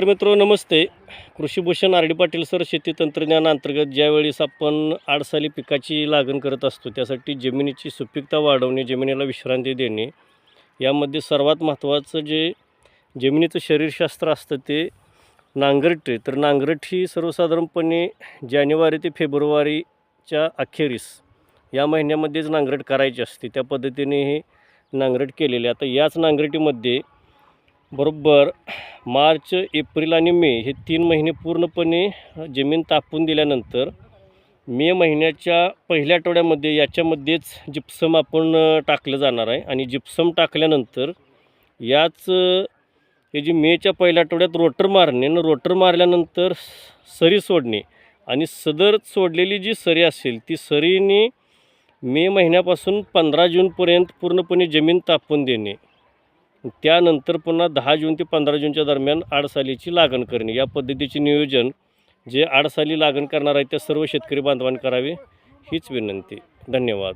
शेतकरी मित्र नमस्ते. कृषीभूषण आर डी पाटील सर शेती तंत्रज्ञान अंतर्गत ज्यावेळेस आपण आडसाली पिकाची लागण करत असतो त्यासाठी जमिनीची सुपीकता वाढवणे जमिनीला विश्रांती देणे यामध्ये सर्वात महत्त्वाचं जे जमिनीचं शरीरशास्त्र असतं ते नांगरट तर नांगरट ही सर्वसाधारणपणे जानेवारी ते फेब्रुवारीच्या अखेरीस या महिन्यामध्येच नांगरट करायची असते. त्या पद्धतीने हे नांगरट केलेले आता याच नांगरटीमध्ये बरोबर. मार्च एप्रिल आणि मे हे तीन महिने पूर्णपणे जमीन तापून दिल्यानंतर मे महिन्याच्या पहिल्या आठवड्यामध्ये याच्यामध्येच जिप्सम आपण टाकलं जाणार आहे. आणि जिप्सम टाकल्यानंतर याच हे जी मेच्या पहिल्या आठवड्यात रोटर मारणे आणि रोटर मारल्यानंतर सरी सोडणे आणि सदर सोडलेली जी सरी असेल ती सरीने मे महिन्यापासून पंधरा जूनपर्यंत पूर्णपणे जमीन तापून देणे. त्यानंतर पुन्हा दहा जून ते पंधरा जूनच्या दरम्यान आडसालीची लागण करणे. या पद्धतीचे नियोजन जे आडसाली लागण करणार आहे त्या सर्व शेतकरी बांधवांनी करावे हीच विनंती. धन्यवाद.